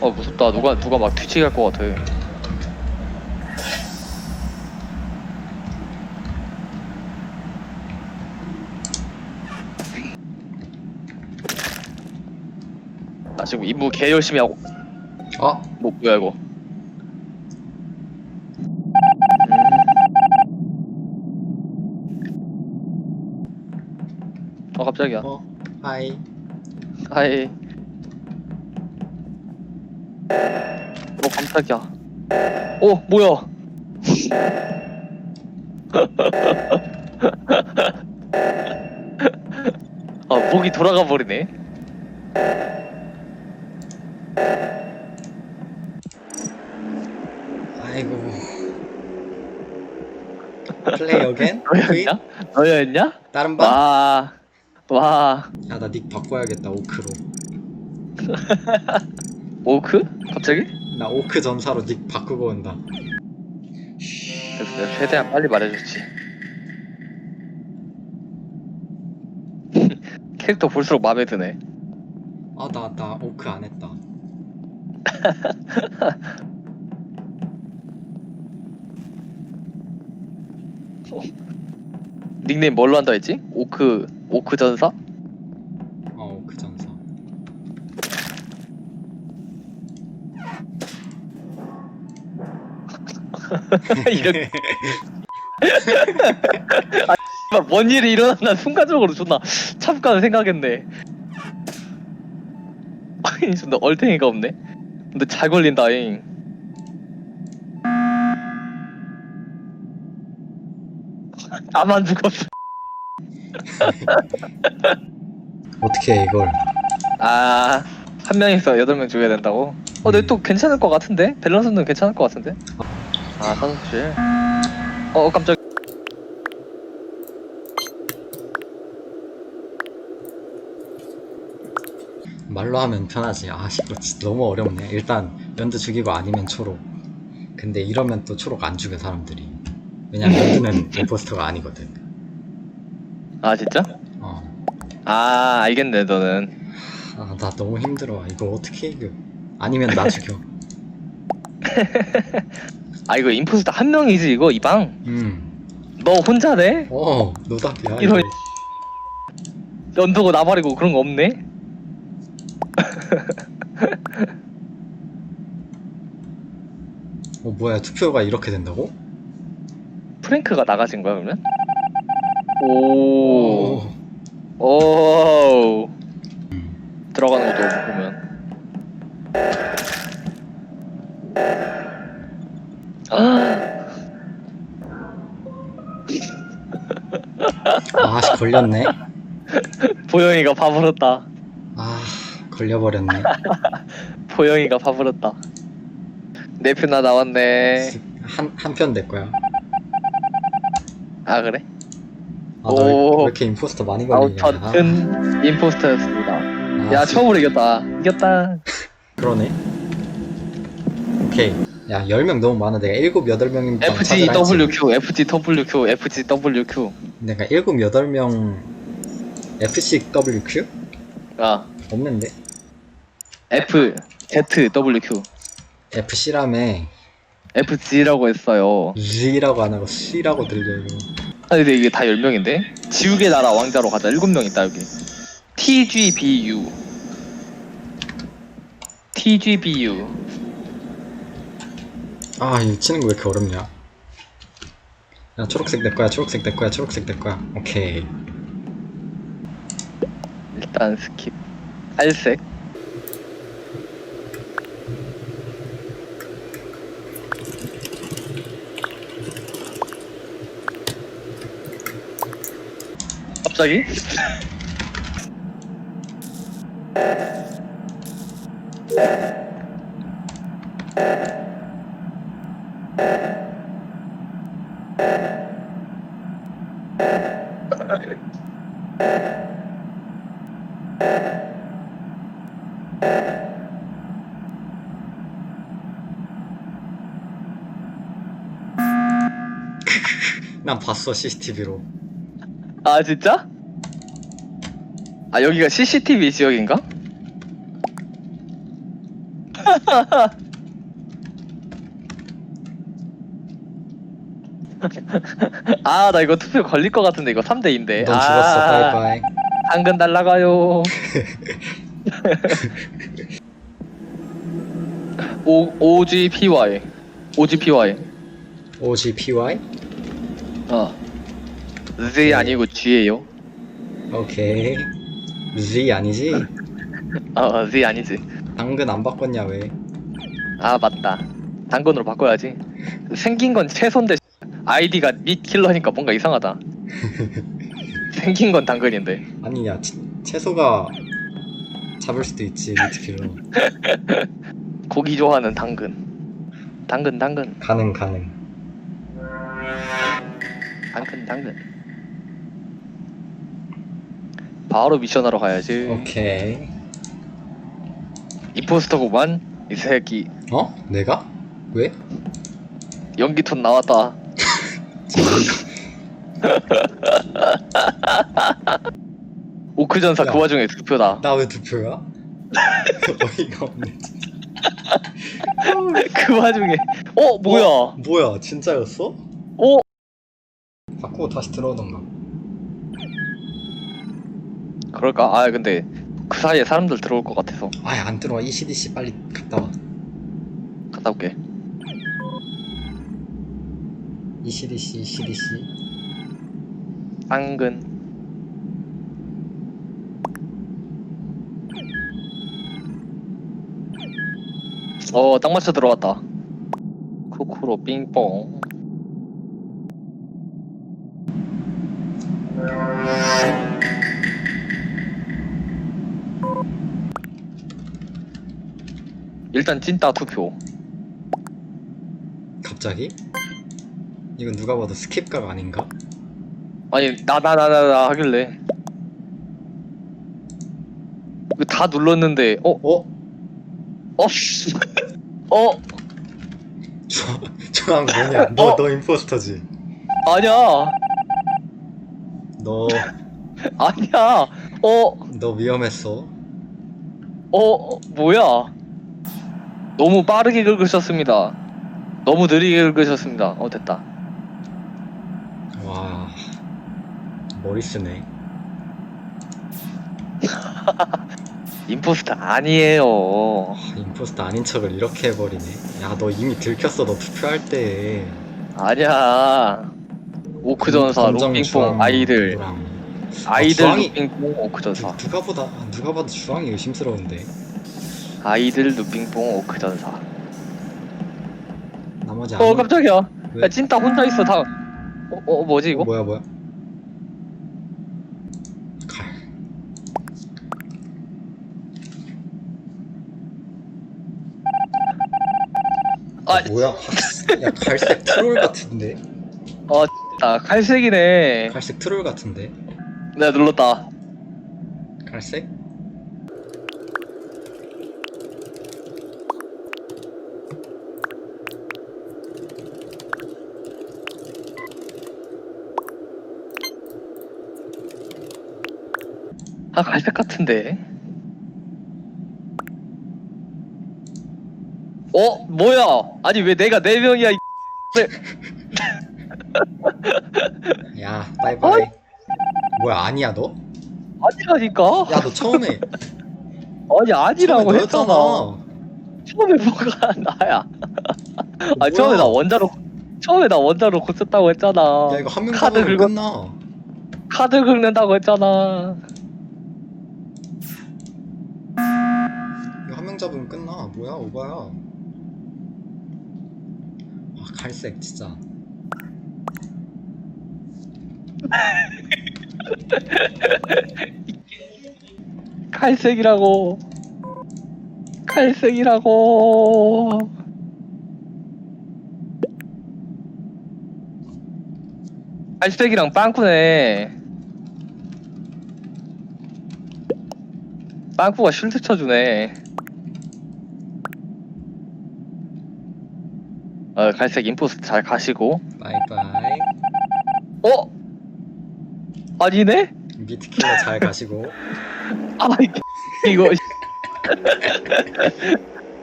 어 무섭다. 누가 누가 막 뒤치기 할 것 같아. 나 지금 임무 개 열심히 하고. 어? 뭐 뭐야 이거? 어 깜짝이야. 어? 하이 하이 어 깜짝이야 어 뭐야 아 목이 돌아가 버리네 아이고 플레이 어겐? 너였냐? 너였냐? 다른 방? 와, 와, 야 나 닉 바꿔야겠다 오크로 오크? 갑자기? 나 오크 전사로 닉 바꾸고 온다 그래서 내가 최대한 빨리 말해줬지. 캐릭터 볼수록 마음에 드네. 아 나 나 오크 안 했다 닉네임 뭘로 한다 했지? 오크, 오크 전사? 어 오크 전사 이렇게. 아, 뭔 일이 일어났나 순간적으로 존나 참관 생각했네. 아니, 존나 얼탱이가 없네. 근데 잘 걸린다잉. 나만 죽었어. 어떻게 해 이걸 아, 한 명이서 여덟 명 죽여야 된다고? 어, 근데 또 괜찮을 것 같은데? 밸런스는 괜찮을 것 같은데? 아, 산소실. 어, 깜짝. 말로 하면 편하지 아 이거 진짜 너무 어렵네 일단 연두 죽이고 아니면 초록 근데 이러면 또 초록 안 죽여 사람들이 왜냐면 연두는 임포스터가 아니거든 아, 진짜? 어. 아, 알겠네, 너는. 아, 나 너무 힘들어. 이거 어떻게 이겨? 아니면 나 죽여. 아, 이거 임포스터 한 명이지, 이거, 이 방? 음. 너 혼자네? 어, 노답이야. 이런- 이거. 연두고 나발이고 그런 거 없네? 어, 뭐야, 투표가 이렇게 된다고? 프랭크가 나가신 거야, 그러면? 오, 오. 오, 음. 들어가는 것도 보면. 아, 아, 씨, 걸렸네. 보영이가 봐버렸다. 아, 걸려버렸네. 보영이가 봐버렸다. 내 표나 나왔네. 한, 한 편 될 거야. 아, 그래? 아, 나 왜, 오. 왜 이렇게 임포스터 많이 걸리냐. 아, 아웃턴 임포스터였습니다. 아, 야, 처음으로 이겼다. 이겼다. 그러네. 오케이. 야, 10명 너무 많아. 내가 7, 8명인 방 찾으라 했지. FGWQ, FGWQ, FGWQ. 내가 7, 8명 FCWQ? 아, 없는데. F, ZWQ. FC라며 FG라고 했어요. G라고 안 하고 C라고 들려 이거. 아, 근데 이게 다 10명인데? 지우개 나라 왕자로 가자. 7명 있다, 여기. TGBU. TGBU. 아 이거 치는 거 왜 이렇게 어렵냐? 야 초록색 내 거야 초록색 내 거야 초록색 내 거야 오케이 일단 스킵. 알색. 갑자기? 난 봤어 CCTV로 아, 진짜? 아 여기가 CCTV 지역인가? 아 나 이거 투표 걸릴 것 같은데 이거 3대인데. 넌 죽었어. 아, 바이바이. 당근 날라가요. O, OGPY OGPY OGPY? 어 Z 아니고 G예요? 오케이. Z 아니지? 어 Z 아니지. 당근 안 바꿨냐 왜? 아 맞다. 당근으로 바꿔야지. 생긴 건 채소인데 아이디가 밑 킬러니까 뭔가 이상하다. 생긴 건 당근인데. 아니야 치- 채소가 잡을 수도 있지 미트킬로. 고기 좋아하는 당근. 당근 당근. 가능 가능. 당근 당근 바로 미션하러 가야지 오케이 임포스터구만 이 새끼 어? 내가? 왜? 연기톤 나왔다 오크 전사 야. 그 와중에 투표다 나 왜 투표야? 어이가 없네 그 와중에 어 뭐야 어? 뭐야 진짜였어? 어? 바꾸고 다시 들어오던가 그럴까? 아 근데 그 사이에 사람들 들어올 것 같아서 아예 안 들어와 ECDC 빨리 갔다 와 갔다 올게 ECDC ECDC 당근 어, 딱 맞춰 들어왔다. 코코로 빙뽕. 일단 찐따 투표. 갑자기? 이건 누가 봐도 스킵각 아닌가? 아니 나 나 나 나 나 하길래. 이거 다 눌렀는데 어? 어? 어? 씨. 어? 저, 저랑 뭐냐 너, 어? 너 임포스터지 아니야. 너, 아니야. 어? 너 위험했어 어? 뭐야? 너무 빠르게 긁으셨습니다. 너무 느리게 긁으셨습니다. 어 됐다. 와 머리 쓰네 임포스터 아니에요. 임포스터 아닌 척을 이렇게 해버리네 야 너 이미 들켰어 너 투표할 때 아니야. 오크전사, 검정 주황 아이들, 누랑. 아이들 주황이- 오크전사, 누, 누가 보다 누가 봐도 주황이 의심스러운데 아이들 롱빙뽕, 오크전사. 나머지 어 깜짝이야. 왜? 야 찐따 혼자 있어 다. 어, 어 뭐지 이거? 뭐야 뭐야 칼 아, 뭐야 야 갈색 트롤 같은데 나 갈색이네. 갈색 트롤 같은데 내가 눌렀다. 갈색 아 갈색 같은데. 어 뭐야? 아니 왜 내가 네 명이야? 이 야 바이바이 뭐야 아니야 너? 아니라니까. 야 너 처음에 아니 아니라고 처음에 했잖아. 너였잖아 처음에 뭐가 나야? 아? 처음에 나 원자로 처음에 나 원자로 고쳤다고 했잖아. 야 이거 한 명 카드 끝나 카드 긁는다고 했잖아. 이거 한명 잡으면 끝나 뭐야 오바야 아 갈색 진짜 갈색이라고. 갈색이라고. 갈색이랑 빵꾸네. 빵꾸가 쉴드 쳐주네. 어, 갈색 인포스 잘 가시고. 바이바이. 어? 아니네? 미트킬러 잘 가시고. 아 이, 이거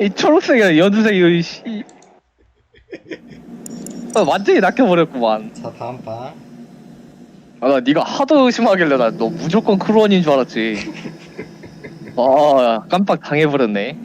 이 초록색이랑 연두색 이거 씨. 아, 완전히 낚여버렸구만. 자 다음 판. 아나 네가 하도 의심하길래 나 너 무조건 크루원인 줄 알았지. 아 깜빡 당해버렸네